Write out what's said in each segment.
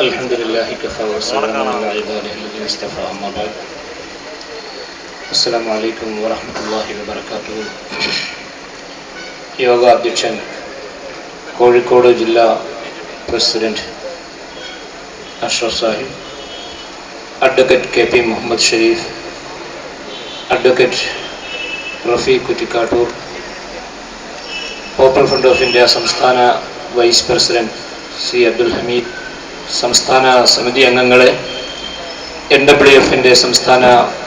الحمد لله كفى وسلام على عباده الذين اصطفى أما بعد السلام عليكم ورحمة الله وبركاته യോഗ അധ്യക്ഷൻ കോഴിക്കോട് ജില്ലാ president Ashraf Sahib advocate K P Muhammad Sharif advocate Rafeeq Kuttikkattoor popular front of India സംസ്ഥാന vice president C Abdul Hameed സംസ്ഥാന സമിതി അംഗങ്ങളെ N W എഫിന്റെ സംസ്ഥാന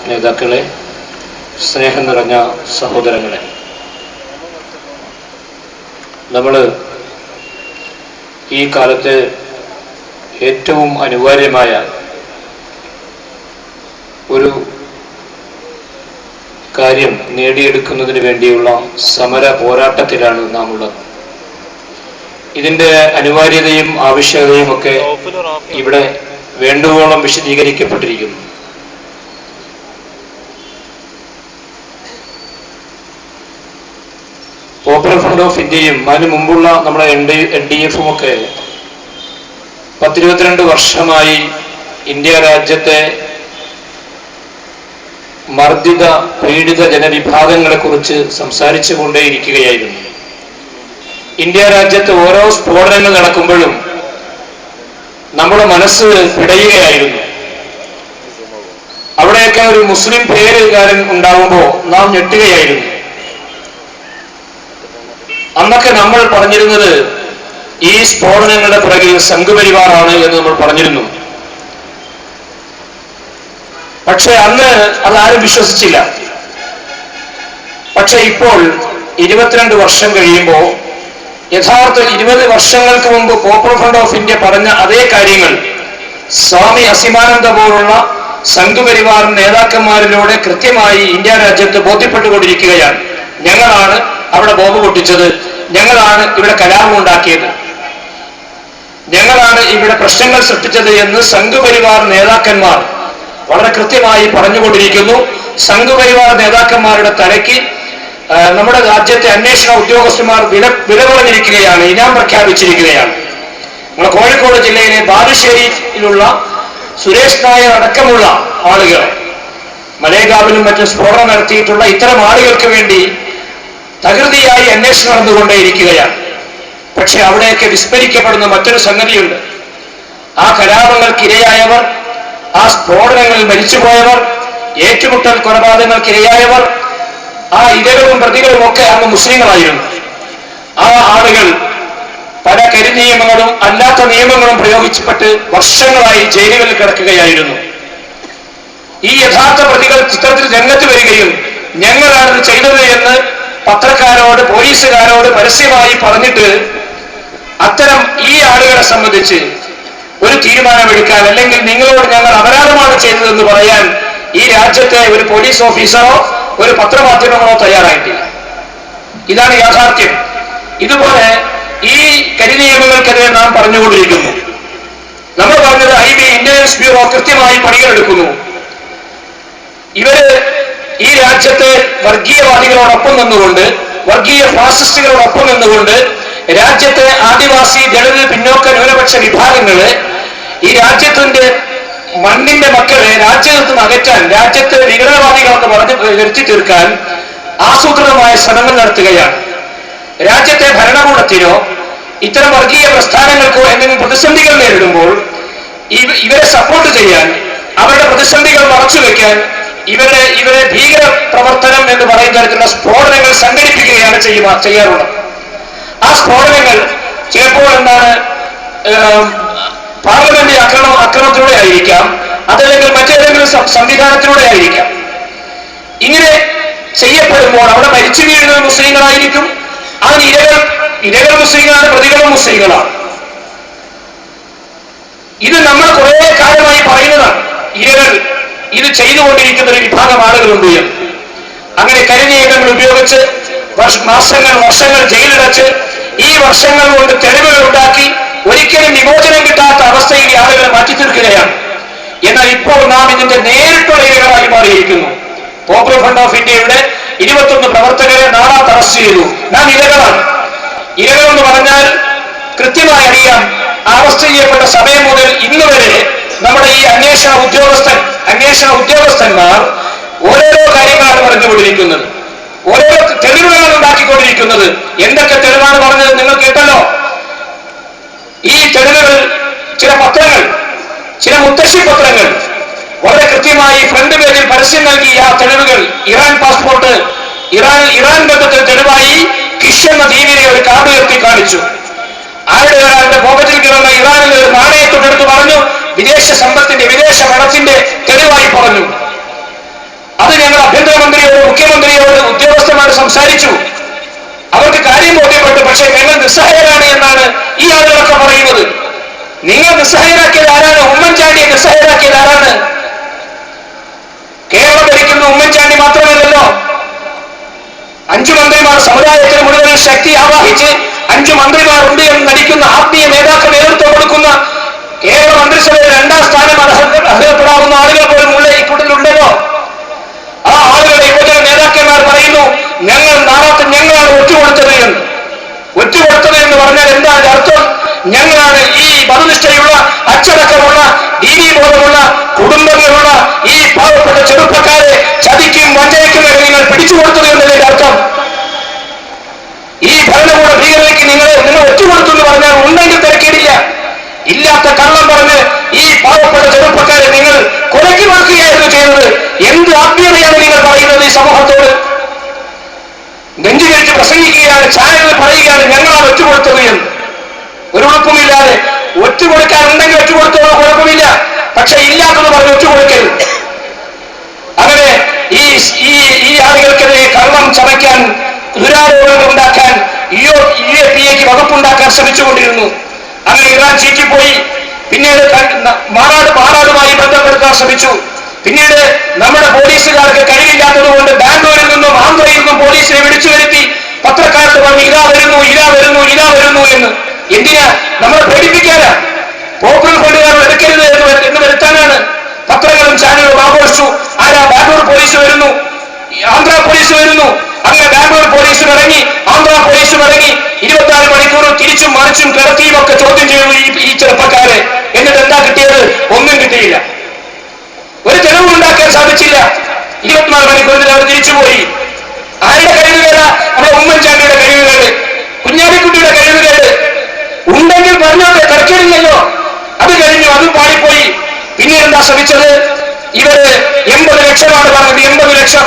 നേതാക്കളെ സ്നേഹം നിറഞ്ഞ സഹോദരങ്ങളെ. നമ്മൾ ഈ കാലത്ത് ഏറ്റവും അനിവാര്യമായ ഒരു കാര്യം നേടിയെടുക്കുന്നതിന് വേണ്ടിയുള്ള സമര പോരാട്ടത്തിലാണ് നാം ഉള്ളത് ഇതിന്റെ അനിവാര്യതയും ആവശ്യകതയും ഒക്കെ ഇവിടെ വേണ്ടുവോളം വിശദീകരിക്കപ്പെട്ടിരിക്കുന്നു. പോപ്പുലർ ഫ്രണ്ട് ഓഫ് ഇന്ത്യയും അതിനു മുമ്പുള്ള നമ്മുടെ എൻ ഡി എൻ ഡി എഫും ഒക്കെ പത്തിരുപത്തിരണ്ട് വർഷമായി ഇന്ത്യ രാജ്യത്തെ മർദ്ദിത പീഡിത ജനവിഭാഗങ്ങളെ കുറിച്ച് സംസാരിച്ചു കൊണ്ടേയിരിക്കുകയായിരുന്നു. ഇന്ത്യ രാജ്യത്ത് ഓരോ സ്ഫോടനങ്ങൾ നടക്കുമ്പോഴും നമ്മുടെ മനസ്സ് പിടയുകയായിരുന്നു. അവിടെയൊക്കെ ഒരു മുസ്ലിം പേരുകാരൻ ഉണ്ടാവുമ്പോൾ നാം ഞെട്ടുകയായിരുന്നു. അന്നൊക്കെ നമ്മൾ പറഞ്ഞിരുന്നത് ഈ സ്ഫോടനങ്ങളുടെ പുറകിൽ സംഘപരിവാറാണ് എന്ന് നമ്മൾ പറഞ്ഞിരുന്നു. പക്ഷെ അന്ന് അതാരും വിശ്വസിച്ചില്ല. പക്ഷെ ഇപ്പോൾ ഇരുപത്തിരണ്ട് വർഷം കഴിയുമ്പോൾ യഥാർത്ഥ ഇരുപത് വർഷങ്ങൾക്ക് മുമ്പ് പോപ്പുലർ ഫ്രണ്ട് ഓഫ് ഇന്ത്യ പറഞ്ഞ അതേ കാര്യങ്ങൾ സ്വാമി അസിമാനന്ദ പോലുള്ള സംഘപരിവാർ നേതാക്കന്മാരിലൂടെ കൃത്യമായി ഇന്ത്യ രാജ്യത്ത് ബോധ്യപ്പെട്ടുകൊണ്ടിരിക്കുകയാണ്. ഞങ്ങളാണ് അവിടെ ബോംബ് പൊട്ടിച്ചത്. ഞങ്ങളാണ് ഇവിടെ കലാപം ഉണ്ടാക്കിയത്. ഞങ്ങളാണ് ഇവിടെ പ്രശ്നങ്ങൾ സൃഷ്ടിച്ചത് എന്ന് സംഘപരിവാർ നേതാക്കന്മാർ വളരെ കൃത്യമായി പറഞ്ഞുകൊണ്ടിരിക്കുന്നു. സംഘപരിവാർ നേതാക്കന്മാരുടെ തലയ്ക്ക് നമ്മുടെ രാജ്യത്തെ അന്വേഷണ ഉദ്യോഗസ്ഥന്മാർ വില വില പറഞ്ഞിരിക്കുകയാണ് ഇനാം പ്രഖ്യാപിച്ചിരിക്കുകയാണ്. നമ്മുടെ കോഴിക്കോട് ജില്ലയിലെ ബാലുശ്ശേരിയിലുള്ള സുരേഷ് നായർ അടക്കമുള്ള ആളുകൾ മലേഗാവിലും മറ്റും സ്ഫോടനം നടത്തിയിട്ടുള്ള ഇത്തരം ആളുകൾക്ക് വേണ്ടി തകൃതിയായി അന്വേഷണം നടന്നുകൊണ്ടേയിരിക്കുകയാണ്. പക്ഷെ അവിടെയൊക്കെ വിസ്മരിക്കപ്പെടുന്ന മറ്റൊരു സംഗതിയുണ്ട്. ആ കലാപങ്ങൾക്കിരയായവർ ആ സ്ഫോടനങ്ങളിൽ മരിച്ചുപോയവർ ഏറ്റുമുട്ടൽ കൊലപാതകങ്ങൾക്ക് ഇരയായവർ ആ ഇരകളും പ്രതികളും ഒക്കെ അന്ന് മുസ്ലിങ്ങളായിരുന്നു. ആ ആളുകൾ പല കരിനിയമങ്ങളും അല്ലാത്ത നിയമങ്ങളും പ്രയോഗിച്ചപ്പെട്ട് വർഷങ്ങളായി ജയിലുകളിൽ കിടക്കുകയായിരുന്നു. ഈ യഥാർത്ഥ പ്രതികൾ ചിത്രത്തിൽ രംഗത്ത് വരികയും ഞങ്ങളാണിത് ചെയ്തത് എന്ന് പത്രക്കാരോട് പോലീസുകാരോട് പരസ്യമായി പറഞ്ഞിട്ട് അത്തരം ഈ ആളുകളെ സംബന്ധിച്ച് ഒരു തീരുമാനമെടുക്കാൻ അല്ലെങ്കിൽ നിങ്ങളോട് ഞങ്ങൾ അപരാധമാണ് ചെയ്തതെന്ന് പറയാൻ ഈ രാജ്യത്തെ ഒരു പോലീസ് ഓഫീസറോ ഒരു പത്രമാധ്യമങ്ങളോ തയ്യാറായിട്ടില്ല. ഇതാണ് യാഥാർത്ഥ്യം. ഇതുപോലെ ഈ കരിനിയമങ്ങൾക്കെതിരെ നാം പറഞ്ഞുകൊണ്ടിരിക്കുന്നു. നമ്മൾ പറഞ്ഞത് ഐ ബി ഇന്റലിജൻസ് ബ്യൂറോ കൃത്യമായി പണികളെടുക്കുന്നു. ഇവർ ഈ രാജ്യത്തെ വർഗീയവാദികളോടൊപ്പം നിന്നുകൊണ്ട് വർഗീയ ഫാസിസ്റ്റുകളോടൊപ്പം നിന്നുകൊണ്ട് രാജ്യത്തെ ആദിവാസി ദളിത് പിന്നോക്ക ന്യൂനപക്ഷ വിഭാഗങ്ങൾ ഈ രാജ്യത്തിന്റെ മണ്ണിന്റെ മക്കളെ രാജ്യത്ത് നിന്ന് അകറ്റാൻ രാജ്യത്തെ വിഘടനവാദികളെന്ന് പറഞ്ഞ് വരുത്തി തീർക്കാൻ ആസൂത്രിതമായ ശ്രമങ്ങൾ നടത്തുകയാണ്. രാജ്യത്തെ ഭരണകൂടത്തിനോ ഇത്തരം വർഗീയ പ്രസ്ഥാനങ്ങൾക്കോ എന്തെങ്കിലും പ്രതിസന്ധികൾ നേരിടുമ്പോൾ ഇവരെ സപ്പോർട്ട് ചെയ്യാൻ അവരുടെ പ്രതിസന്ധികൾ മറച്ചു വെക്കാൻ ഇവരെ ഇവരെ ഭീകര പ്രവർത്തനം എന്ന് പറയുന്ന തരത്തിലുള്ള സ്ഫോടനങ്ങൾ സംഘടിപ്പിക്കുകയാണ് ചെയ്യുക ചെയ്യാറുള്ളത്. ആ സ്ഫോടനങ്ങൾ ചിലപ്പോൾ എന്താണ് പാർലമെന്റ് അക്രമ അക്രമത്തിലൂടെ ആയിരിക്കാം അതല്ലെങ്കിൽ മറ്റേതെങ്കിലും സംവിധാനത്തിലൂടെ ആയിരിക്കാം ഇങ്ങനെ ചെയ്യപ്പെടുമ്പോൾ അവിടെ മരിച്ചു വീഴുന്നത് മുസ്ലിങ്ങളായിരിക്കും. ആ ഇരകൾ ഇരകൾ മുസ്ലിങ്ങളാണ് പ്രതികളും മുസ്ലിങ്ങളാണ്. ഇത് നമ്മൾ കുറേ കാലമായി പറയുന്നതാണ്. ഇരകൾ ഇത് ചെയ്തുകൊണ്ടിരിക്കുന്ന ഒരു വിഭാഗം ആളുകളുണ്ട് എന്ന്. അങ്ങനെ ഇടങ്ങൾ ഉപയോഗിച്ച് മാസങ്ങൾ വർഷങ്ങൾ ജയിലടച്ച് ഈ വർഷങ്ങൾ കൊണ്ട് തെളിവുകൾ ഉണ്ടാക്കി ഒരിക്കലും വിമോചനം കിട്ടാത്ത അവസ്ഥയിൽ ഈ ആളുകളെ മാറ്റി തീർക്കുകയാണ് എന്നാൽ ഇപ്പോൾ നാം ഇതിന്റെ നേരിട്ടുള്ള ഇരകളായി മാറിയിരിക്കുന്നു. പോപ്പുലർ ഫ്രണ്ട് ഓഫ് ഇന്ത്യയുടെ ഇരുപത്തൊന്ന് പ്രവർത്തകരെ നാളാത്ത് അറസ്റ്റ് ചെയ്തു. നാം ഇരകളാണ്. ഇരകളെന്ന് പറഞ്ഞാൽ കൃത്യമായി അറിയാം അറസ്റ്റ് ചെയ്യപ്പെട്ട സമയം മുതൽ ഇന്ന് വരെ നമ്മുടെ ഈ അന്വേഷണ ഉദ്യോഗസ്ഥൻ അന്വേഷണ ഉദ്യോഗസ്ഥന്മാർ ഓരോരോ കാര്യങ്ങളാണ് പറഞ്ഞുകൊണ്ടിരിക്കുന്നത്. ഓരോ തെളിവുകളാണ് ഉണ്ടാക്കിക്കൊണ്ടിരിക്കുന്നത്. എന്തൊക്കെ തെളിവാണ് പറഞ്ഞത് നിങ്ങൾ കേട്ടല്ലോ? ഈ തെളിവുകൾ ചില പത്രങ്ങൾ ചില മുത്തശ്ശി പത്രങ്ങൾ വളരെ കൃത്യമായി ഫ്രണ്ട് പേജിൽ പരസ്യം നൽകി ആ തെളിവുകൾ ഇറാൻ പാസ്പോർട്ട് ഇറാൻ ഇറാൻ ബന്ധത്തിൽ തെളിവായി കിഷ് എന്ന ദീപിനെ ഒരു കാർഡ് ഉയർത്തി കാണിച്ചു. ആരുടെ ഒരാളുടെ പോക്കറ്റിൽ കിടന്ന ഇറാനിൽ ഒരു നാണയത്തോടെടുത്ത് പറഞ്ഞു വിദേശ സമ്പത്തിന്റെ വിദേശ പണത്തിന്റെ തെളിവായി പറഞ്ഞു. അത് ഞങ്ങൾ ആഭ്യന്തരമന്ത്രിയോട് മുഖ്യമന്ത്രിയോട് ഉദ്യോഗസ്ഥന്മാരോട് സംസാരിച്ചു. അവർക്ക് കാര്യം ബോധ്യപ്പെട്ടു പക്ഷേ ഞങ്ങൾ എന്നാണ് ആളുകളൊക്കെ പറയുന്നത്. നിങ്ങൾ നിസ്സഹായരാക്കിയത് ആരാണ്? ഉമ്മൻചാണ്ടിയെ നിസ്സഹായരാക്കിയത് ആരാണ്? കേരളം ഭരിക്കുന്ന ഉമ്മൻചാണ്ടി മാത്രമല്ലല്ലോ. അഞ്ചു മന്ത്രിമാർ സമുദായത്തിന് മുഴുവൻ ശക്തി ആവാഹിച്ച് അഞ്ചു മന്ത്രിമാർ ഉണ്ട് എന്ന് നടിക്കുന്ന ആത്മീയ നേതാക്കൾ നേതൃത്വം കൊടുക്കുന്ന കേരള മന്ത്രിസഭയിൽ രണ്ടാം സ്ഥാനം അർഹ- അർഹതപ്പെടാവുന്ന ആളുകൾ പോലും ഉള്ള ഈ കൂട്ടത്തിലുണ്ടല്ലോ ആ ആളുകളുടെ യുവജന നേതാക്കന്മാർ പറയുന്നു ഞങ്ങൾ നാളത്തെ ഞങ്ങളാണ് ഒറ്റുകൊടുത്തത് എന്ന്. ഒറ്റുകൊടുത്തത് എന്ന് പറഞ്ഞാൽ എന്താ അതിന്റെ അർത്ഥം ഞങ്ങളാണ് ഈ മതനിഷ്ഠയുള്ള അച്ചടക്കമുള്ള ദീനീബോധമുള്ള കുടുംബങ്ങളുള്ള ഈ പാവപ്പെട്ട ചെറുപ്പക്കാരെ ചതിക്കും വഞ്ചനയ്ക്കും വരെ നിങ്ങൾ പിടിച്ചു കൊടുത്തത് എന്നതിന്റെ അർത്ഥം ഈ ഭരണകൂട ഭീകരതയ്ക്ക് നിങ്ങൾ നിങ്ങൾ ഒറ്റുകൊടുത്തു എന്ന് പറഞ്ഞാൽ ഉണ്ടെങ്കിൽ തിരക്കേടില്ല ഇല്ലാത്ത കള്ളം പറഞ്ഞ് ഈ പാവപ്പെട്ട ചെറുപ്പക്കാരെ നിങ്ങൾ കൊലക്കി മാറ്റുകയായിരുന്നു ചെയ്തത് എന്ത് ആത്മീയതയാണ് നിങ്ങൾ പറയുന്നത് ഈ സമൂഹത്തോട് നെഞ്ചുകരിച്ച് പ്രസംഗിക്കുകയാണ് ചാനലിൽ പറയുകയാണ് ഞങ്ങളാണ് ഒറ്റുകൊടുത്തത് എന്ന് ഒരു കുഴപ്പമില്ലാതെ ഒറ്റുകൊടുക്കാൻ ഉണ്ടെങ്കിൽ കൊടുത്തോളൂ കുഴപ്പമില്ല. പക്ഷെ ഇല്ലാത്തത് പറഞ്ഞ് ഒറ്റുകൊടുക്കരുത് അങ്ങനെ ഈ ഈ ഈ ആളുകൾക്കെതിരെ കള്ളം ചമയ്ക്കാൻ ദുരാരോപണങ്ങൾ ഉണ്ടാക്കാൻ യു വകുപ്പുണ്ടാക്കാൻ ശ്രമിച്ചുകൊണ്ടിരുന്നു. അങ്ങനെ ഇറാൻ ചീറ്റിപ്പോയി പിന്നീട് മാറാട് മാറാടുമായി ബന്ധപ്പെടുത്താൻ ശ്രമിച്ചു. പിന്നീട് നമ്മുടെ പോലീസുകാർക്ക് കഴിവില്ലാത്തത് കൊണ്ട് ബാംഗ്ലൂരിൽ നിന്നും ആന്ധ്രയിൽ നിന്നും പോലീസിനെ വിളിച്ചു വരുത്തി പത്രക്കാർക്ക് പറഞ്ഞു ഇതാ വരുന്നു ഇതാ വരുന്നു ഇതാ വരുന്നു എന്ന്. എന്തിനാ? നമ്മളെ പേടിപ്പിക്കാനാ. പോപ്പുലർ ഫണ്ടുകാർ എടുക്കരുത് എന്ന് എന്ന് വരുത്താനാണ്. പത്രങ്ങളും ചാനലുകളും ആഘോഷിച്ചു. ആരാ? ബാംഗ്ലൂർ പോലീസ് വരുന്നു. ആന്ധ്ര പോലീസ് വരുന്നു. അങ്ങനെ ബാംഗ്ലൂർ പോലീസ് ഇറങ്ങി ആന്ധ്ര പോലീസ് ഇറങ്ങി ഇരുപത്തിനാല് മണിക്കൂർ തിരിച്ചും മറിച്ചും കിടത്തിയും ഒക്കെ ചോദ്യം ചെയ്തു ഈ ചെറുപ്പക്കാരെ. എന്നിട്ട് എന്താ കിട്ടിയത്? ഒന്നും കിട്ടിയില്ല. ഒരു തെളിവ് ഉണ്ടാക്കാൻ സാധിച്ചില്ല. ഇരുപത്തിനാല് മണിക്കൂറിൽ അവർ തിരിച്ചുപോയി ആരുടെ കഴിവുകേടാ നമ്മുടെ ഉമ്മൻചാണ്ടിയുടെ കഴിവുകേട് കുഞ്ഞാലിക്കുട്ടിയുടെ കഴിവുകേട് ഉണ്ടെങ്കിൽ പറഞ്ഞോട്ടെ തർക്കമില്ലല്ലോ അത് കഴിഞ്ഞു അത് പാടിപ്പോയി പിന്നെ എന്താ ശ്രമിച്ചത് ഇവർ എൺപത് ലക്ഷമാണ് പറഞ്ഞത്. എൺപത് ലക്ഷം.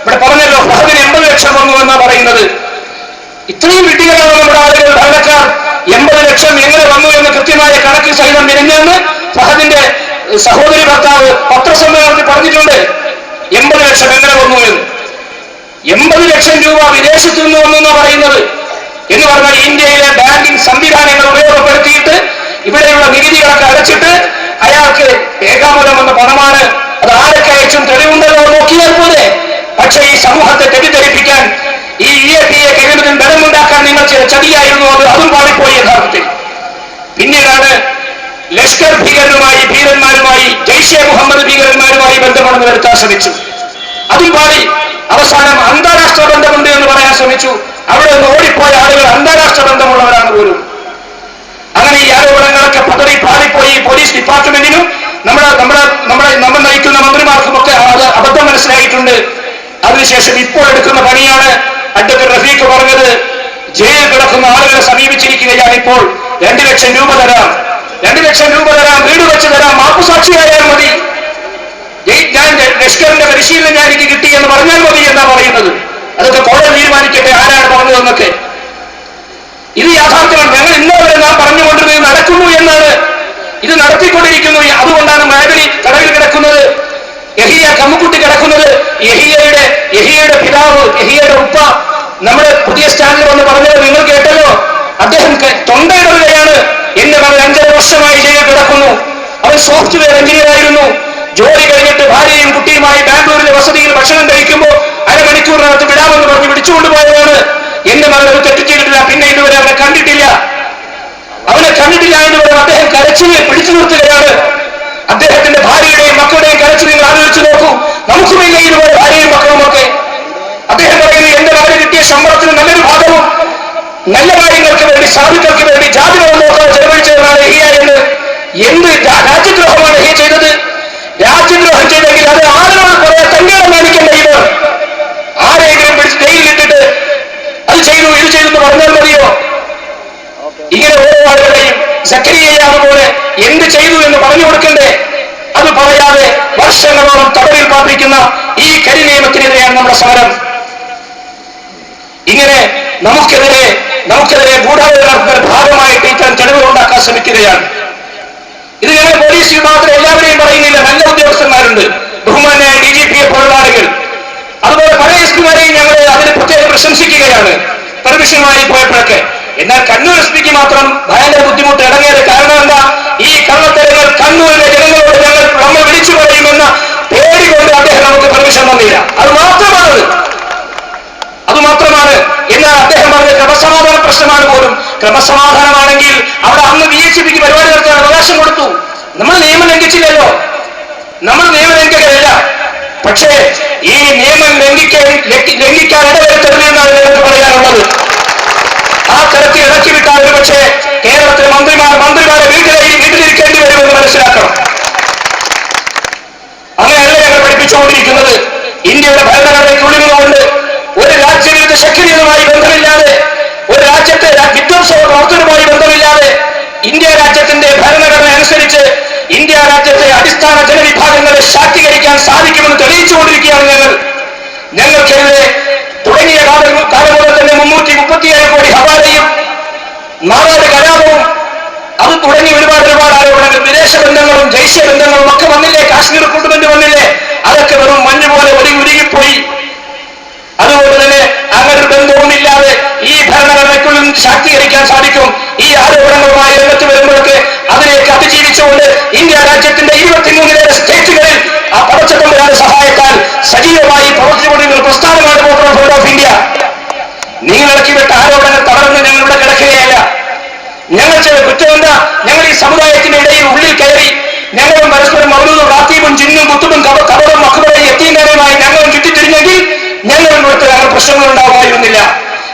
ഇവിടെ പറഞ്ഞല്ലോ ഫഹദിന് എൺപത് ലക്ഷം വന്നു എന്നാ പറയുന്നത്. ഇത്രയും വിഡ്ഢികളാണ് നമ്മുടെ ആളുകൾ ഭരണക്കാർ എൺപത് ലക്ഷം എങ്ങനെ വന്നു എന്ന് കൃത്യമായ കണക്ക് സഹിതം തിരിഞ്ഞെന്ന് ഫഹദിന്റെ സഹോദരി ഭർത്താവ് പത്രസമ്മേളനത്തിൽ പറഞ്ഞിട്ടുണ്ട്. എൺപത് ലക്ഷം എങ്ങനെ വന്നു എന്ന്. എൺപത് ലക്ഷം രൂപ വിദേശത്തു നിന്ന് വന്നു എന്നാ പറയുന്നത്. എന്ന് പറഞ്ഞാൽ ഇന്ത്യയിലെ ബാങ്കിംഗ് സംവിധാനങ്ങൾ ഉപയോഗപ്പെടുത്തിയിട്ട് ഇവിടെയുള്ള നികുതികളൊക്കെ അടച്ചിട്ട് അയാൾക്ക് ഏകാമതം എന്ന പണമാണ് അത് ആരൊക്കെ അയച്ചും തെളിവുണ്ടല്ലോ നോക്കിയാൽ പോലെ. പക്ഷേ ഈ സമൂഹത്തെ തെറ്റിദ്ധരിപ്പിക്കാൻ ഈ ഇ എ പി എ ബലമുണ്ടാക്കാൻ നിങ്ങൾ ചില ചതിയായിരുന്നു അത് അതും പാടിപ്പോയി യഥാർത്ഥത്തിൽ. പിന്നീടാണ് ലഷ്കർ ഭീകരരുമായി ഭീകരന്മാരുമായി ജയ്ഷെ മുഹമ്മദ് ഭീകരന്മാരുമായി ബന്ധമാണെന്ന് വരുത്താൻ ശ്രമിച്ചു. അതും പാടി അവസാനം അന്താരാഷ്ട്ര ബന്ധമുണ്ട് എന്ന് പറയാൻ ശ്രമിച്ചു. അവിടെ നിന്ന് ഓടിപ്പോയ ആളുകൾ അന്താരാഷ്ട്ര ബന്ധമുള്ളവരാണ് പോലും. ഈ ആരോപണങ്ങളൊക്കെ പതറി പാടിപ്പോയി പോലീസ് ഡിപ്പാർട്ട്മെന്റിനും നമ്മുടെ നമ്മുടെ നമ്മുടെ നമ്മൾ നയിക്കുന്ന മന്ത്രിമാർക്കുമൊക്കെ അത് അബദ്ധം മനസ്സിലായിട്ടുണ്ട്. അതിനുശേഷം ഇപ്പോൾ എടുക്കുന്ന പണിയാണ് അഡ്വക്കേറ്റ് റഫീഖ് പറഞ്ഞത് ജയിലിൽ കിടക്കുന്ന ആളുകളെ സമീപിച്ചിരിക്കുകയാണ് ഇപ്പോൾ. രണ്ട് ലക്ഷം രൂപ തരാം. രണ്ട് ലക്ഷം രൂപ തരാം വീട് വെച്ച് തരാം മാപ്പുസാക്ഷിയായാൽ മതി. ഞാൻ ലഷ്കറിന്റെ പരിശീലനം ഞാൻ എനിക്ക് കിട്ടി എന്ന് പറഞ്ഞാൽ മതി എന്നാ പറയുന്നത്. അതൊക്കെ കോടതി തീരുമാനിക്കട്ടെ ആരാണ് പറഞ്ഞതെന്നൊക്കെ ഇത് യാഥാർത്ഥ്യമാണ് ഞങ്ങൾ ഇന്നവരെ നാം പറഞ്ഞുകൊണ്ടിരുന്നത് നടക്കുന്നു എന്നാണ് ഇത് നടത്തിക്കൊണ്ടിരിക്കുന്നു. അതുകൊണ്ടാണ് മേഖലി കടവിൽ കിടക്കുന്നത്. യഹിയ കമ്മുക്കുട്ടി കിടക്കുന്നത്. യഹിയയുടെ യഹിയയുടെ പിതാവ് യഹിയയുടെ ഉപ്പ. നമ്മുടെ പുതിയ സ്റ്റാൻഡിൽ വന്ന് പറഞ്ഞത് നിങ്ങൾ കേട്ടല്ലോ. അദ്ദേഹം തൊണ്ടയിടുകയാണ്. എന്റെ മകൻ അഞ്ചര വർഷമായി ജയിലിൽ കിടക്കുന്നു. അവൻ സോഫ്റ്റ്വെയർ എഞ്ചിനീയർ ആയിരുന്നു. ജോലി കഴിഞ്ഞിട്ട് ഭാര്യയും കുട്ടിയുമായി ബാംഗ്ലൂരിലെ വസതിയിൽ ഭക്ഷണം കഴിക്കുമ്പോൾ അരമണിക്കൂറിനകത്ത് വിടാമെന്ന് പറഞ്ഞ് വിളിച്ചുകൊണ്ടുപോയതാണ് എന്റെ മകൻ അത് തെറ്റ് ചെയ്തിട്ടില്ല. പിന്നെ ഇതുവരെ അവനെ കണ്ടിട്ടില്ല. അവനെ കണ്ടിട്ടില്ല എന്ന് പറഞ്ഞ് അദ്ദേഹം കരച്ചിലെ പിടിച്ചു നിർത്തുകയാണ് അദ്ദേഹത്തിന്റെ ഭാര്യയുടെയും മക്കളുടെയും കരച്ചിൽ നിങ്ങൾ ആലോചിച്ച് നോക്കൂ നമുക്കുമില്ല ഇതുപോലെ ഭാര്യയും മക്കളും ഒക്കെ അദ്ദേഹം പറയുന്നു എന്റെ മകന് കിട്ടിയ ശമ്പളത്തിന് നല്ലൊരു ഭാഗവും നല്ല കാര്യങ്ങൾ എന്ത് രാ- രാജ്യദ്രോഹമാണ് ഈ ചെയ്തത് രാജ്യദ്രോഹം ചെയ്തെങ്കിൽ അത് ആളുകൾ കുറെ തങ്കേടം കാണിക്കേണ്ട ഇവർ ആരെങ്കിലും പിടിച്ച് ജയിലിലിട്ടിട്ട് അത് ചെയ്തു ഇത് ചെയ്തു എന്ന് പറഞ്ഞാൽ മതിയോ ഇങ്ങനെ ഓരോ ആളുകളെയും സക്രിയയാവ് പോലെ എന്ത് ചെയ്തു എന്ന് പറഞ്ഞു കൊടുക്കണ്ടേ അത് പറയാതെ വർഷങ്ങളോളം തടവിൽ പാർപ്പിക്കുന്ന ഈ കരി നിയമത്തിനെതിരെയാണ് നമ്മുടെ സമരം ഇങ്ങനെ നമുക്കെതിരെ നമുക്കെതിരെ ഗൂഢാലോചന ഭാഗമായി ടീച്ചർ തെളിവുകൾ ഉണ്ടാക്കാൻ ശ്രമിക്കുകയാണ്. ഇത് ഞാൻ പോലീസ് വിഭാഗത്തിൽ എല്ലാവരെയും പറയുന്നില്ല നല്ല ഉദ്യോഗസ്ഥന്മാരുണ്ട്. ബഹുമാനായ ഡി ജി പിയെ പോലുള്ള അതുപോലെ പല എസ് പിമാരെയും ഞങ്ങൾ അതിന് പ്രത്യേകം പ്രശംസിക്കുകയാണ്. പെർമിഷനുമായി പോയപ്പോഴൊക്കെ. എന്നാൽ കണ്ണൂർ എസ് പിക്ക് മാത്രം ഭയങ്കര ബുദ്ധിമുട്ട് ഇടങ്ങിയത് കാരണം എന്താ? ഈ കള്ളത്തരങ്ങൾ കണ്ണൂരിലെ ജനങ്ങളോട് ഞങ്ങൾ നമ്മൾ വിളിച്ചു പറയുമെന്ന പേടി കൊണ്ട് അദ്ദേഹം നമുക്ക് പെർമിഷൻ തന്നില്ല. അത് മാത്രമാണ്. അത് മാത്രമാണ്. എന്നാൽ അദ്ദേഹം പറഞ്ഞ ക്രമസമാധാന പ്രശ്നമാണ് പോലും. ക്രമസമാധാനമാണെങ്കിൽ അവിടെ അന്ന് ബി എച്ച് പിക്ക് പരിപാടി നടത്താൻ അവകാശം കൊടുത്തു. നമ്മൾ നിയമം ലംഘിച്ചില്ലല്ലോ. നമ്മൾ നിയമം ലംഘിക്കുകയല്ല പക്ഷേ ഈ നിയമം ലംഘിക്കാൻ ലംഘി- ലംഘിക്കാൻ ഇടവരുത്തരുത് എന്നാണ് നിങ്ങൾക്ക് പറയാനുള്ളത്. ആ തരത്തിൽ ഇറക്കി വിട്ടാൽ ഒരു പക്ഷേ കേരളത്തിലെ മന്ത്രിമാർ മന്ത്രിമാരെ വീട്ടിലെ വീട്ടിലിരിക്കേണ്ടി വരുമെന്ന് മനസ്സിലാക്കണം. അങ്ങനെയല്ല ഇന്ത്യയുടെ ഭരണഘടനയ്ക്കുള്ളിൽ നിന്നുകൊണ്ട് ഒരു രാജ്യവിരുദ്ധ ശക്തിയുമായി ബന്ധമില്ലാതെ ഒരു രാജ്യത്തെ വിധ്വംസവും പ്രവർത്തനവുമായി ബന്ധമില്ലാതെ ഇന്ത്യ രാജ്യത്തിന്റെ ഭരണഘടന അനുസരിച്ച് ഇന്ത്യ രാജ്യത്തെ അടിസ്ഥാന ജനവിഭാഗങ്ങളെ ശാക്തീകരിക്കാൻ സാധിക്കുമെന്ന് തെളിയിച്ചുകൊണ്ടിരിക്കുകയാണ് ഞങ്ങൾ. ഞങ്ങൾക്കെതിരെ തുടങ്ങിയ കാലം മുതൽ തന്നെ മുന്നൂറ്റി മുപ്പത്തിയേഴ് കോടി ഹവാലയും നാലാട് കലാപവും അത് തുടങ്ങി ഒരുപാട് ഒരുപാട് ആരോപണങ്ങൾ വിദേശ ബന്ധങ്ങളും ദേശീയ ബന്ധങ്ങളും ഒക്കെ വന്നില്ലേ? കാശ്മീർ കൊണ്ടുവന്ന് വന്നില്ലേ? അതൊക്കെ വെറും മഞ്ഞ് പോലെ ഒരു ഉരുകിപ്പോയി. അതുകൊണ്ട് തന്നെ അങ്ങനെ ബന്ധവുമില്ലാതെ ഈ ഭരണഘടനയ്ക്കുള്ളിൽ ശാക്തീകരിക്കാൻ സാധിക്കും. ഈ ആരോപണങ്ങളുമായി രംഗത്ത് വരുമ്പോഴൊക്കെ അതിലേക്ക് അതിജീവിച്ചുകൊണ്ട് ഇന്ത്യ രാജ്യത്തിന്റെ ഇരുപത്തിമൂന്നിലേറെ സ്റ്റേറ്റുകളിൽ ആ പടച്ചത്തമ്പുരാന്റെ സഹായത്താൽ സജീവമായി പ്രവർത്തിച്ചുകൊണ്ടിരുന്ന ഒരു പ്രസ്ഥാനമാണ് പോപ്പുലർ ഫ്രണ്ട് ഓഫ് ഇന്ത്യ നിങ്ങൾ ഇറക്കി വിട്ട ആരോപണങ്ങൾ തളർന്ന് ഞങ്ങൾ ഇവിടെ കിടക്കുകയല്ല ഞങ്ങൾ ചെയ്ത കുറ്റം എന്താ ഞങ്ങൾ ഈ സമുദായത്തിന്റെ ഇടയിൽ ഉള്ളിൽ കയറി ഞങ്ങളും പരസ്പരം മൗനവും റാത്തീബും ജിന്നും കുത്തുബും കബ- കബറും മക്കുബറയും എത്തിയുന്നവരുമായി ഞങ്ങളും ചുറ്റിത്തിരിഞ്ഞെങ്കിൽ ഞങ്ങൾ ഇവിടുത്തെ ഞങ്ങൾ പ്രശ്നങ്ങൾ ഉണ്ടാകുമായിരുന്നില്ല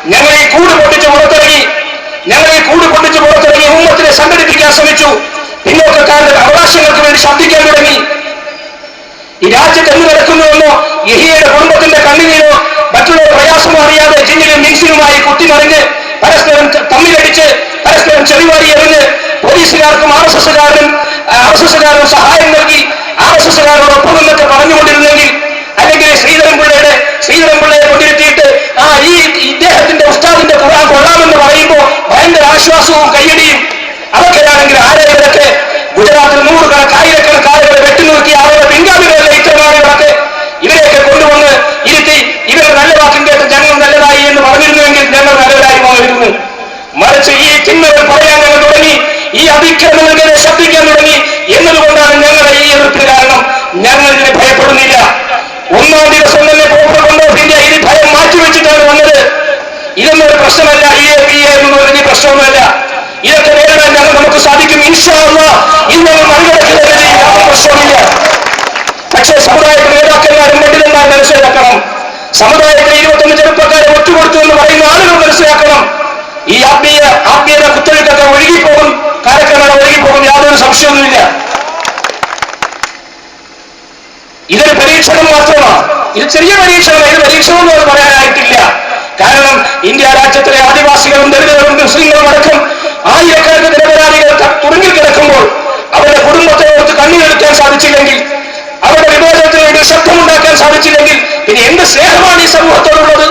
ഞങ്ങൾ ഈ കൂട് പൊട്ടിച്ച് പുറത്തിറങ്ങി ഞങ്ങൾ ഈ കൂട് പൊട്ടിച്ച് പുറത്തിറങ്ങി ഉമ്മത്തിനെ സംഘടിപ്പിക്കാൻ ശ്രമിച്ചു പിന്നോക്കക്കാരുടെ അവകാശങ്ങൾക്ക് വേണ്ടി ശബ്ദിക്കാൻ തുടങ്ങി രാജ്യത്ത് നടക്കുന്നുവെന്നോ യഹിയുടെ ചിന്തകൾ പറയാൻ ഞങ്ങൾ തുടങ്ങി. ഈ അതിക്രമങ്ങൾക്കെതിരെ ശബ്ദിക്കാൻ തുടങ്ങി എന്നതുകൊണ്ടാണ് ഞങ്ങളുടെ ഈ എതിർപ്പിന് കാരണം ഞങ്ങൾ ഇതിനെ ഭയപ്പെടുന്നില്ല ഒന്നാം ദിവസം തന്നെ പോപ്പുലർ ഫ്രണ്ട് ഓഫ് ഇന്ത്യ ഈ ഭയം മാറ്റിവെച്ചിട്ടാണ് വന്നത് ഇതൊന്നും ഒരു പ്രശ്നമല്ല ഇ എ പി എ എന്ന് പറഞ്ഞ പ്രശ്നമൊന്നുമല്ല ഇതൊക്കെ നേരിടാൻ ഞങ്ങൾ നമുക്ക് സാധിക്കും ഇൻഷാല്ല ഇത് ഞങ്ങൾ മറികടക്കുന്നത് ചെയ്യും യാതൊരു പ്രശ്നമില്ല പക്ഷേ സമുദായത്തിലെ നേതാക്കന്മാരും പണ്ഡിതന്മാർ മനസ്സിലാക്കണം സമുദായത്തിലെ ഇരുപത്തൊന്ന് ചെറുപ്പക്കാരെ ഒറ്റുകൊടുത്തു എന്ന് പറയുന്ന ആളുകൾ മനസ്സിലാക്കണം ഈ ആത്മീയ ആത്മീയത കുത്തൊഴുക്കൊക്കെ ഒഴുകിപ്പോകും കാലക്രമേണ ഒഴുകിപ്പോകും യാതൊരു സംശയവുമില്ല ഇതൊരു പരീക്ഷണം മാത്രമാണ് ഇത് ചെറിയ പരീക്ഷണം പരീക്ഷണമെന്ന് പരീക്ഷണം എന്ന് പറയാനായിട്ടില്ല. കാരണം ഇന്ത്യ രാജ്യത്തിലെ ആദിവാസികളും ദളിതരും മുസ്ലിങ്ങളും അടക്കം ആയിരക്കണക്കിന് നിരപരാധികൾ തുടങ്ങി കിടക്കുമ്പോൾ അവരുടെ കുടുംബത്തെ ഓർത്ത് കണ്ണീരെടുക്കാൻ സാധിച്ചില്ലെങ്കിൽ അവരുടെ വിമോചനത്തിന് വേണ്ടി ശബ്ദമുണ്ടാക്കാൻ സാധിച്ചില്ലെങ്കിൽ പിന്നെ എന്ത് സ്നേഹമാണ് ഈ സമൂഹത്തോടുള്ളത്?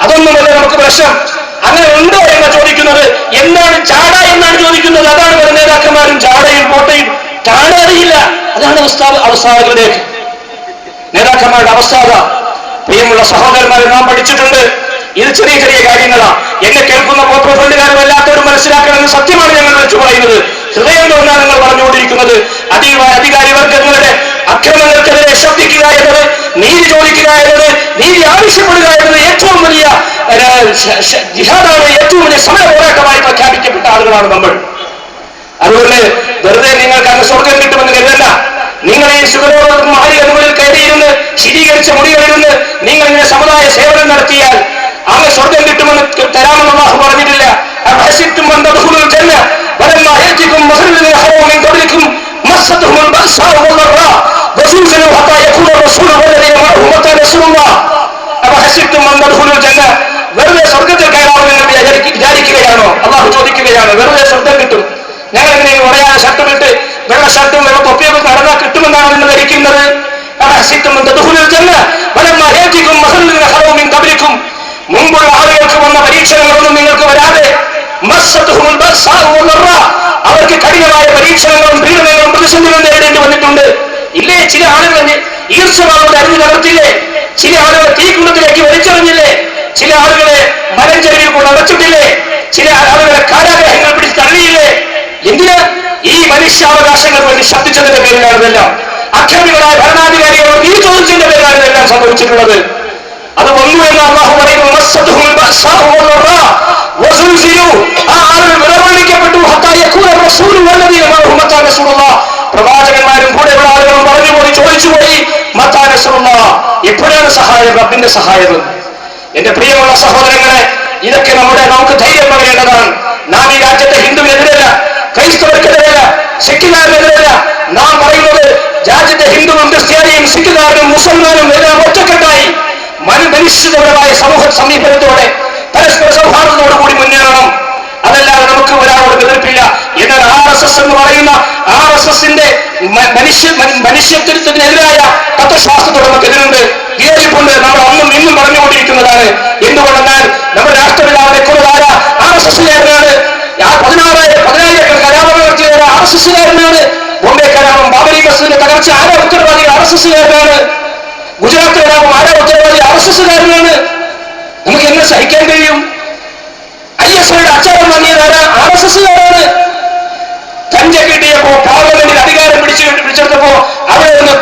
അതൊന്നുമല്ല നമുക്ക് പ്രശ്നം. അങ്ങനെ ഉണ്ടോ എന്ന് ചോദിക്കുന്നത് എന്താണ് ചാട എന്നാണ് ചോദിക്കുന്നത്? അതാണ് പല നേതാക്കന്മാരും ചാടയും കോട്ടയും. ചാട അറിയില്ല അതാണ് അവസ്ഥ അവസ്ഥ നേതാക്കന്മാരുടെ അവസ്ഥ പ്രിയമുള്ള സഹോദരന്മാരെ നാം പഠിച്ചിട്ടുണ്ട്. ഇത് ചെറിയ ചെറിയ കാര്യങ്ങളാണ് എന്നെ കേൾക്കുന്ന കോപ്രഫണ്ടുകാരും എല്ലാത്തവരും മനസ്സിലാക്കണമെന്ന് സത്യമാണ് ഞങ്ങൾ വിളിച്ചു പറയുന്നത്. ഹൃദയം തോന്നാൻ നിങ്ങൾ പറഞ്ഞുകൊണ്ടിരിക്കുന്നത്. അതീവ അധികാരി വർഗങ്ങളുടെ അക്രമങ്ങൾക്കെതിരെ ശബ്ദിക്കുക എന്നത് നീതി ചോദിക്കുക എന്നത് നീതി ആവശ്യപ്പെടുക എന്നത് ഏറ്റവും വലിയ ജിഹാദാണ് ഏറ്റവും വലിയ സമയ പോരാട്ടമായി പ്രഖ്യാപിക്കപ്പെട്ട ആളുകളാണ് നമ്മൾ. അതുകൊണ്ട് വെറുതെ നിങ്ങൾക്ക് അങ്ങ് സ്വർഗം കിട്ടുമെന്ന് കരുതല്ല നിങ്ങളെ ശുഭരോഗം മഹലുകളിൽ കയറിയിരുന്ന് ശീതീകരിച്ച മുറികളിരുന്ന് നിങ്ങൾ ഇങ്ങനെ സമുദായ സേവനം നടത്തിയാൽ അങ്ങ് സ്വർഗം കിട്ടുമെന്ന് തരാമെന്ന് അള്ളാഹു പറഞ്ഞിട്ടില്ല. വെറുതെ വെറുതെ സ്വർഗം കിട്ടും. ഞങ്ങൾ പരീക്ഷണങ്ങളൊന്നും നിങ്ങൾക്ക് വരാതെ. അവർക്ക് കഠിനമായ പരീക്ഷണങ്ങളും പീഡനങ്ങളും പ്രതിസന്ധികളും നേരിടേണ്ടി വന്നിട്ടുണ്ട്. ഇല്ലേ? ചില ആളുകൾ ഈർച്ചമാരുടെ അറിഞ്ഞു നടത്തില്ലേ ചില ആളുകൾ തീക്കുണ്ടത്തിലേക്ക് വലിച്ചെറിഞ്ഞില്ലേ? ചില ആളുകളെ മലഞ്ചെരുവിൽ കൊണ്ട് അടച്ചിട്ടില്ലേ? ചില ആളുകളെ കാരാഗ്രഹങ്ങൾ പിടിച്ച് തള്ളിയില്ലേ? എന്തിന്? ഈ മനുഷ്യാവകാശങ്ങൾ വേണ്ടി ശബ്ദിച്ചതിന്റെ പേരിലാണ് ഇതെല്ലാം അക്രമികളായ ഭരണാധികാരികളോട് ഈ ചോദിച്ചതിന്റെ പേരിലാണ് ഇതെല്ലാം സംഭവിച്ചിട്ടുള്ളത്. അത് വന്നു. ആ പ്രവാചകന്മാരും കൂടെയുള്ള ആളുകളും പറഞ്ഞു പോയി ചോദിച്ചു പോയി. എപ്പോഴാണ് സഹായം റബ്ബിന്റെ സഹായം എന്റെ പ്രിയമുള്ള സഹോദരങ്ങളെ ഇതൊക്കെ നമ്മുടെ നമുക്ക് ധൈര്യം പറയേണ്ടതാണ് നാം ഈ രാജ്യത്തെ ഹിന്ദുവിനെതിരല്ല ക്രൈസ്തവർക്കെതിരല്ല സിഖുകാരനെതിരല്ല നാം പറയുന്നത് രാജ്യത്തെ ഹിന്ദുവും ക്രിസ്ത്യാനിയും സിഖുകാരനും മുസൽമാനും മനു മനുഷ്യപരമായ സമൂഹ സമീപനത്തോടെ പരസ്പര സൗഹാർദ്ദത്തോടു കൂടി മുന്നേറണം. അതല്ലാതെ നമുക്ക് ഒരാളോട് എതിർപ്പില്ല. എന്നാൽ ആർ എസ് എസ് എന്ന് പറയുന്ന ആർ എസ് എസിന്റെ മനുഷ്യ മനുഷ്യത്വത്തിനെതിരായ തത്വശാസ്ത്രത്തോട് നമുക്ക് എതിരുണ്ട്. ഏറിക്കൊണ്ട് നമ്മൾ അന്നും ഇന്നും പറഞ്ഞുകൊണ്ടിരിക്കുന്നതാണ്. എന്തുകൊണ്ടെന്നാൽ നമ്മുടെ രാഷ്ട്രപിതാവിനെ കൂടുതലായ ആർ എസ് എസ്സുകാരനാണ് ആ പതിനാറ് പതിനായിരക്കണക്കിന് കലാപങ്ങൾ നടത്തിയത് ആർ എസ് എസ്സുകാരനാണ് ബോംബെ കലാപം ബാബരി മസ്ജിദിന്റെ തകർച്ച ആരാ ഉത്തരവാദി? ആർ എസ് എസ്സുകാരനാണ് ഗുജറാത്ത് കലാപം ആരാ ഉത്തരവാദി? ആർ എസ് എസ്സുകാരനാണ് നമുക്ക് എന്നെ സഹിക്കാൻ കഴിയും? ഐ എസ് ഐയുടെ വാങ്ങിയത് ആരാ ആർ എസ് എസ്സുകാരാണ്. കഞ്ച കിട്ടിയപ്പോ പാർലമെന്റിൽ അധികാരം പിടിച്ചു പിടിച്ചെടുത്തപ്പോ അവിടെ നിന്ന്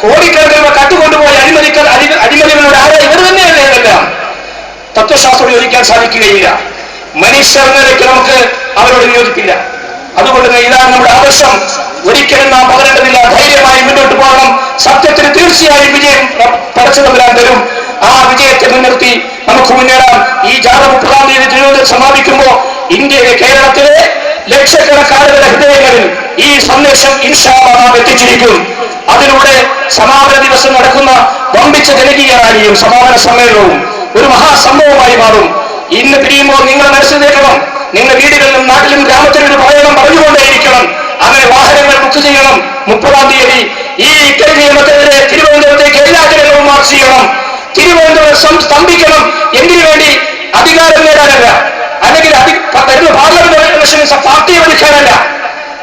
കോടിക്കണക്കിന് കട്ടുകൊണ്ടുപോയി അഴിമതിക്കൽ അഴി- അഴിമതികളുടെ ആരാ? ഇവർ തന്നെയല്ലേ ഇതെല്ലാം. തത്വശാസ്ത്രം യോജിക്കാൻ സാധിക്കുകയില്ല. മനുഷ്യർ നിലയ്ക്ക് നമുക്ക് അവരോട് യോജിപ്പില്ല അതുകൊണ്ട് ഇതാണ് നമ്മുടെ ആദർശം. ഒരിക്കലും നാം പകരേണ്ടതില്ല. ധൈര്യമായി മുന്നോട്ട് പോകണം. സത്യത്തിന് തീർച്ചയായും വിജയം പടച്ചു തമ്പുരാൻ തരും. ആ വിജയത്തെ മുൻനിർത്തി നമുക്ക് മുന്നേറാം. ഈ ജാഥ മുപ്പതാം തീയതി തിരുവനന്തപുരം സമാപിക്കുമ്പോൾ ഇന്ത്യയിലെ കേരളത്തിലെ ലക്ഷക്കണക്കാരുടെ ഹൃദയങ്ങളിൽ ഈ സന്ദേശം ഇൻഷാല്ല നാം എത്തിച്ചിരിക്കും. അതിലൂടെ സമാപന ദിവസം നടക്കുന്ന വമ്പിച്ച ജനകീയ റാലിയും സമാപന സമ്മേളനവും ഒരു മഹാസംഭവമായി മാറും. ഇന്ന് പിരിയുമ്പോൾ നിങ്ങൾ മനസ്സിലേക്കണം നിങ്ങളുടെ വീടുകളിലും നാട്ടിലും ഗ്രാമത്തിലും പറയണം പറഞ്ഞുകൊണ്ടേയിരിക്കണം. അങ്ങനെ വാഹനങ്ങൾ ബുക്ക് ചെയ്യണം. മുപ്പതാം തീയതി ഈ ഇക്കൽ നിയമത്തിനെതിരെ തിരുവനന്തപുരത്തേക്ക് എല്ലാ ജനങ്ങളും മാർച്ച് ചെയ്യണം. തിരുവനന്തപുരം സ്തംഭിക്കണം. എന്തിനു വേണ്ടി? അധികാരം നേടാനല്ല. അല്ലെങ്കിൽ വരുന്ന പാർലമെന്റ് ഇലക്ഷന് പാർട്ടിയെ വിളിക്കാനല്ല.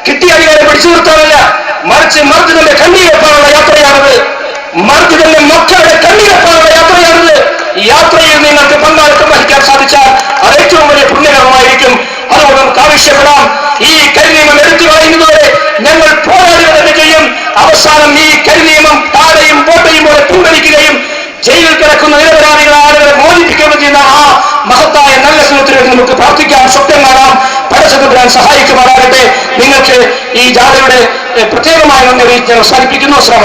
കിട്ടിയ അധികാരം പിടിച്ചു നിർത്താനല്ല. മറിച്ച് മർദ്ദിതന്റെ കണ്ണീരപ്പാനുള്ള യാത്രയാണത്. മർദ്ദിതന്റെ മക്കളുടെ കണ്ണീരപ്പാനുള്ള യാത്രയാണത്. യാത്രയിൽ നിങ്ങൾക്ക് പങ്കാളിത്തം വഹിക്കാൻ സാധിച്ചാൽ അത് ഏറ്റവും വലിയ പുണ്യകരമായിരിക്കും അതുകൊണ്ട് നമുക്ക് ആവശ്യപ്പെടാം ഈ കരിനിയമം എടുത്തു കളയുന്നതോടെ ഞങ്ങൾ പോരാടുക തന്നെ ചെയ്യും. അവസാനം ഈ കരിനിയമം താഴെയും പോട്ടയും പോലെ പിൻവലിക്കുകയും ജയിലിൽ കിടക്കുന്ന നിരപരാധികളെ ആളുകളെ മോചിപ്പിക്കുകയും ചെയ്യുന്ന ആ മഹത്തായ നല്ല സുഹൃത്തിലേക്ക് നമുക്ക് പ്രാർത്ഥിക്കാം. സ്വപ്നം കാണാം പരസ്യത്തിലാൻ സഹായിക്കുമാറാകട്ടെ. നിങ്ങൾക്ക് ഈ ജാഥയുടെ പ്രത്യേകമായ നന്ദി അറിയിച്ച് അവസാനിപ്പിക്കുന്നു. അസ്ലാം